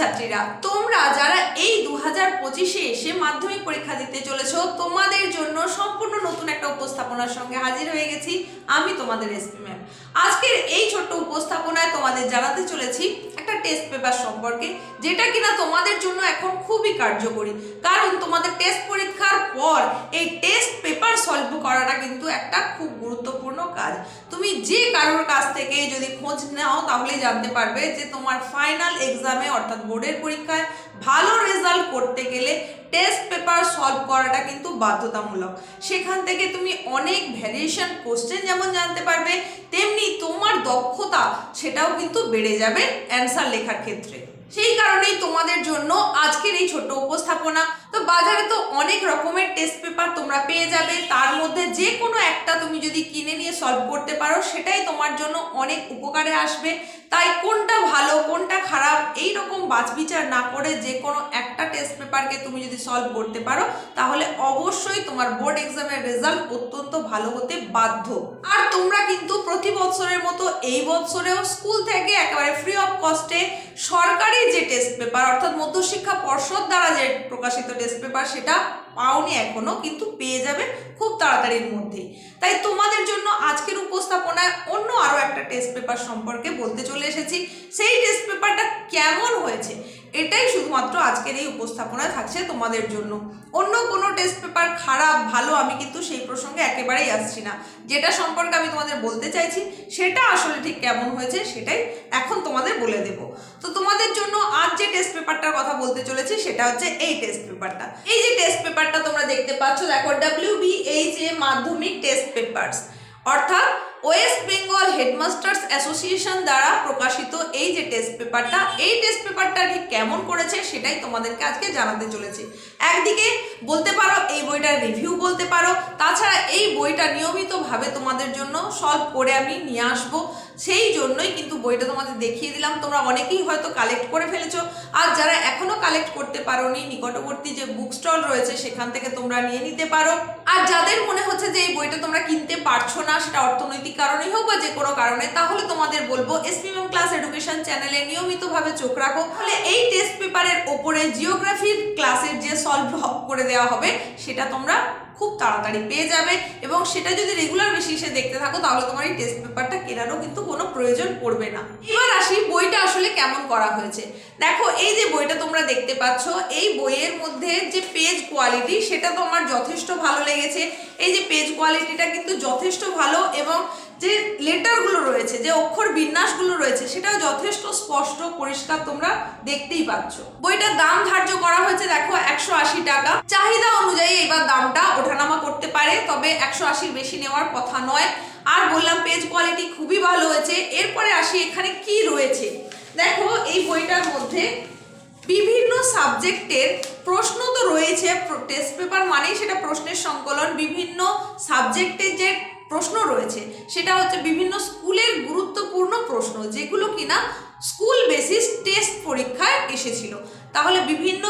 ছাত্রছাত্রীরা তোমরা যারা এই দু হাজার পঁচিশে এসে মাধ্যমিক পরীক্ষা দিতে চলেছো, তোমাদের জন্য সম্পূর্ণ নতুন একটা উপস্থাপনার সঙ্গে হাজির হয়ে গেছি আমি তোমাদের এসপি ম্যাম আজকের এই ছোট্ট উপস্থাপনায় তোমাদের জানাতে চলেছি একটা টেস্ট পেপার সম্পর্কে, যেটা কিনা তোমাদের জন্য এখন খুবই কার্যকরী। কারণ তোমাদের টেস্ট পরীক্ষার পর এই টেস্ট করাটা কিন্তু একটা খুব গুরুত্বপূর্ণ কাজ। তুমি যে কারোর কাছ থেকে যদি খোঁজ নাও তাহলে জানতে পারবে যে তোমার ফাইনাল এক্সামে অর্থাৎ বোর্ডের পরীক্ষায়, ভালো রেজাল্ট করতে গেলে টেস্ট পেপার সলভ করাটা কিন্তু বাধ্যতামূলক। সেখান থেকে তুমি অনেক ভ্যারিয়েশন কোশ্চেন যেমন জানতে পারবে, তেমনি তোমার দক্ষতা, সেটাও কিন্তু বেড়ে যাবে অ্যান্সার লেখার ক্ষেত্রে। সেই কারণেই তোমাদের জন্য আজকের এই ছোট্ট উপস্থাপনা। তো বাজারে তো অনেক রকমের টেস্ট পেপার তোমরা পেয়ে যাবে। তার মধ্যে যে কোনো একটা তুমি যদি কিনে নিয়ে সলভ করতে পারো, সেটাই তোমার জন্য অনেক উপকারে আসবে। তাই কোনটা ভালো, কোনটা খারাপ এই রকম বাছবিচার না করে যে কোনো একটা টেস্ট পেপারকে তুমি যদি সলভ করতে পারো, তাহলে অবশ্যই তোমার বোর্ড এক্সামের রেজাল্ট অত্যন্ত ভালো হতে বাধ্য। আর তোমরা কিন্তু প্রতি বছরের মতো এই বছরেও স্কুল থেকে একেবারে ফ্রি অফ কস্টে সরকারি যে টেস্ট পেপার অর্থাৎ মধ্যশিক্ষা পর্ষদ দ্বারা যে প্রকাশিত টেস্ট পেপার সেটা পাওনি এখনও, কিন্তু পেয়ে যাবে খুব তাড়াতাড়ির মধ্যেই। তাই তোমাদের জন্য আজকের উপস্থাপনায় অন্য আরও একটা টেস্ট পেপার সম্পর্কে বলতে চলে এসেছি। সেই টেস্ট পেপারটা কেমন হয়েছে? এটাই শুধুমাত্র আজকের এই উপস্থাপনায় থাকছে তোমাদের জন্য। অন্য কোনো টেস্ট পেপার খারাপ, ভালো, আমি কিন্তু সেই প্রসঙ্গে একেবারেই আসছি না। যেটা সম্পর্কে আমি তোমাদের বলতে চাইছি, সেটা আসলে ঠিক কেমন হয়েছে সেটাই এখন তোমাদের বলে দেব। তো তোমাদের জন্য আজ যে টেস্ট পেপারটার কথা বলতে চলেছি, সেটা হচ্ছে এই টেস্ট পেপারটা এই যে টেস্ট পেপারটা তোমরা দেখতে পাচ্ছ। দেখো W B H A Madhyamik test papers অর্থাৎ ওয়েস্ট বেঙ্গল হেডমাস্টার্স অ্যাসোসিয়েশন দ্বারা প্রকাশিত এই যে টেস্ট পেপারটা, এই টেস্ট পেপারটা ঠিক কেমন করেছে সেটাই তোমাদেরকে আজকে জানাতে চলেছি। একদিকে বলতে পারো এই বইটার রিভিউ বলতে পারো, তাছাড়া এই বইটা নিয়মিতভাবে তোমাদের জন্য সলভ করে আমি নিয়ে আসব। সেই জন্যই কিন্তু বইটা তোমাদের দেখিয়ে দিলাম। তোমরা অনেকেই হয়তো কালেক্ট করে ফেলেছো। আর যারা এখনও কালেক্ট করতে পারোনি, নিকটবর্তী যে বুক স্টল রয়েছে, সেখান থেকে তোমরা নিয়ে নিতে পারো। আর যাদের এই বইটা তোমরা কিনতে পারছ না, সেটা অর্থনৈতিক কারণেই হোক বা যে কোনো কারণে, তাহলে তোমাদের বলব এসপিএম ক্লাস এডুকেশন চ্যানেলে নিয়মিতভাবে চোখ রাখো। তাহলে এই টেস্ট পেপারের ওপরে জিওগ্রাফির ক্লাসের যে সলভ করে দেওয়া হবে, সেটা তোমরা খুব তাড়াতাড়ি পেয়ে যাবে এবং সেটা যদি রেগুলার বেসিসে দেখতে থাকো, তাহলে তোমার এই টেস্ট পেপারটা কেনারও কিন্তু কোনো প্রয়োজন পড়বে না। এবার আসি বইটা কেমন করা হয়েছে। দেখো, এই যে বইটা তোমরা দেখতে পাচ্ছ, এই বইয়ের মধ্যে যে পেজ কোয়ালিটি সেটা তো আমার যথেষ্ট ভালো লেগেছে। এই যে পেজ কোয়ালিটিটা কিন্তু যথেষ্ট ভালো এবং যে লেটারগুলো রয়েছে, যে অক্ষর বিন্যাসগুলো রয়েছে, সেটাও যথেষ্ট স্পষ্ট, পরিষ্কার তোমরা দেখতেই পাচ্ছ। বইটার দাম ধার্য করা হয়েছে, দেখো, একশো আশি টাকা। চাহিদা অনুযায়ী এবার দামটা ওঠানামা করতে পারে, তবে একশো আশির বেশি নেওয়ার কথা নয়। আর বললাম পেজ কোয়ালিটি খুবই ভালো হয়েছে। এরপরে আসি এখানে কি রয়েছে। দেখো, এই বইটার মধ্যে বিভিন্ন সাবজেক্টের প্রশ্ন তো রয়েছে। টেস্ট পেপার মানেই সেটা প্রশ্নের সংকলন। বিভিন্ন সাবজেক্টের যে প্রশ্ন রয়েছে, সেটা হচ্ছে বিভিন্ন স্কুলের গুরুত্বপূর্ণ প্রশ্ন, যেগুলো কিনা স্কুল বেসিস টেস্ট পরীক্ষায় এসেছিল। তাহলে বিভিন্ন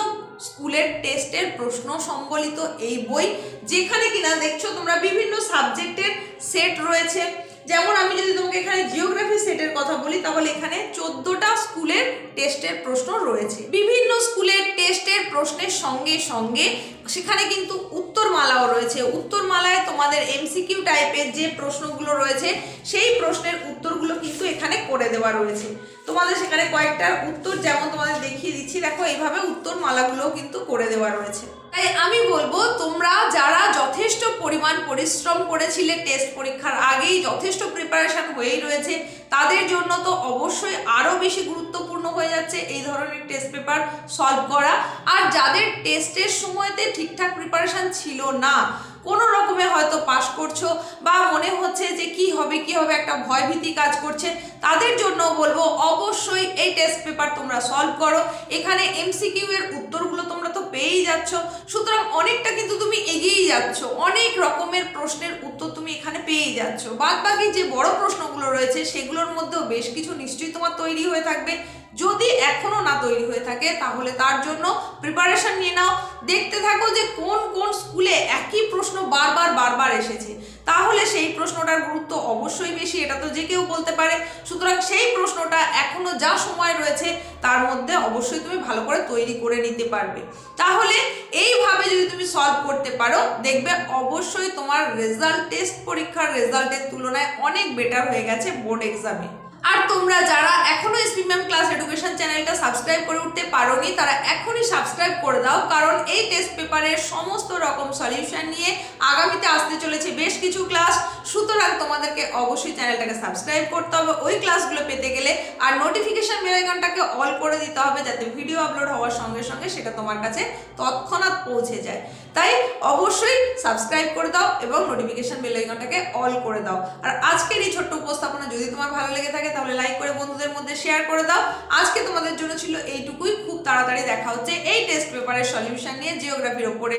স্কুলের টেস্টের প্রশ্ন সম্বলিত এই বই, যেখানে কিনা দেখছ তোমরা বিভিন্ন সাবজেক্টের সেট রয়েছে। যেমন আমি যদি তোমাকে এখানে জিওগ্রাফি সেটের কথা বলি, তাহলে এখানে চোদ্দটা স্কুলের টেস্টের প্রশ্ন রয়েছে। বিভিন্ন স্কুলের টেস্টের প্রশ্নের সঙ্গে সঙ্গে সেখানে কিন্তু উত্তরমালাও রয়েছে। উত্তরমালায় তোমাদের এমসিকিউ টাইপের যে প্রশ্নগুলো রয়েছে, সেই প্রশ্নের উত্তরগুলো কিন্তু এখানে করে দেওয়া রয়েছে। তোমাদের সেখানে কয়েকটার উত্তর যেমন তোমাদের দেখিয়ে দিচ্ছি, দেখো এইভাবে উত্তরমালাগুলোও কিন্তু করে দেওয়া রয়েছে। তাই আমি বলব, তোমরা যারা যথেষ্ট পরিমাণ পরিশ্রম করেছিলে টেস্ট পরীক্ষার আগেই যথেষ্ট প্রিপারেশান হয়েই রয়েছে, তাদের জন্য তো অবশ্যই আরও বেশি গুরুত্বপূর্ণ হয়ে যাচ্ছে এই ধরনের টেস্ট পেপার সলভ করা। আর যাদের টেস্টের সময়তে ঠিকঠাক প্রিপারেশান ছিল না, কোনো রকমে হয়তো পাশ করছ বা মনে হচ্ছে যে কি হবে কি হবে, একটা ভয়ভীতি কাজ করছে, তাদের জন্য বলব, অবশ্যই এই টেস্ট পেপার তোমরা সলভ করো। এখানে এমসিকিউ এর উত্তরগুলো তোমরা পেয়েই যাচ্ছ। সুতরাং অনেকটা কিন্তু তুমি এগিয়েই যাচ্ছ। অনেক রকমের প্রশ্নের উত্তর তুমি এখানে পেয়েই যাচ্ছ। বাদ বাকি যে বড় প্রশ্নগুলো রয়েছে, সেগুলোর মধ্যেও বেশ কিছু নিশ্চয়ই তোমার তৈরি হয়ে থাকবে। যদি এখনও না তৈরি হয়ে থাকে, তাহলে তার জন্য প্রিপারেশন নিয়ে নাও। দেখতে থাকো যে কোন কোন স্কুলে একই প্রশ্ন বারবার বারবার এসেছে। তাহলে সেই প্রশ্নটার গুরুত্ব অবশ্যই বেশি, এটা তো যে কেউ বলতে পারে। সুতরাং সেই প্রশ্নটা এখনও যা সময় রয়েছে, তার মধ্যে অবশ্যই তুমি ভালো করে তৈরি করে নিতে পারবে। তাহলে এইভাবে যদি তুমি সলভ করতে পারো, দেখবে অবশ্যই তোমার রেজাল্ট টেস্ট পরীক্ষার রেজাল্টের তুলনায় অনেক বেটার হয়ে গেছে বোর্ড এক্সামে আর তোমরা যারা এখনও এসপি ম্যাম ক্লাস এডুকেশন চ্যানেলটা সাবস্ক্রাইব করে উঠতে পারোনি, তারা এখনই সাবস্ক্রাইব করে দাও, কারণ এই টেস্ট পেপারের সমস্ত রকম সলিউশন নিয়ে আগামীতে আসতে চলেছে বেশ কিছু ক্লাস সুতরাং তোমাদেরকে অবশ্যই চ্যানেলটাকে সাবস্ক্রাইব করতে হবে। ওই ক্লাসগুলো পেতে গেলে আর নোটিফিকেশন বেল আইকনটাকে অল করে দিতে হবে যাতে ভিডিও আপলোড হওয়ার সঙ্গে সঙ্গে সেটা তোমার কাছে তৎক্ষণাৎ পৌঁছে যায়। তাই অবশ্যই সাবস্ক্রাইব করে দাও এবং নোটিফিকেশন বেল আইকনটাকে অল করে দাও। আর আজকের এই ছোট্ট উপস্থাপনা যদি তোমার ভালো লেগে থাকে, তাহলে লাইক করে বন্ধুদের মধ্যে শেয়ার করে দাও। আজকে তোমাদের জন্য ছিল এইটুকুই। খুব তাড়াতাড়ি দেখা হচ্ছে এই টেস্ট পেপারের সলিউশন নিয়ে জিওগ্রাফির ওপরে।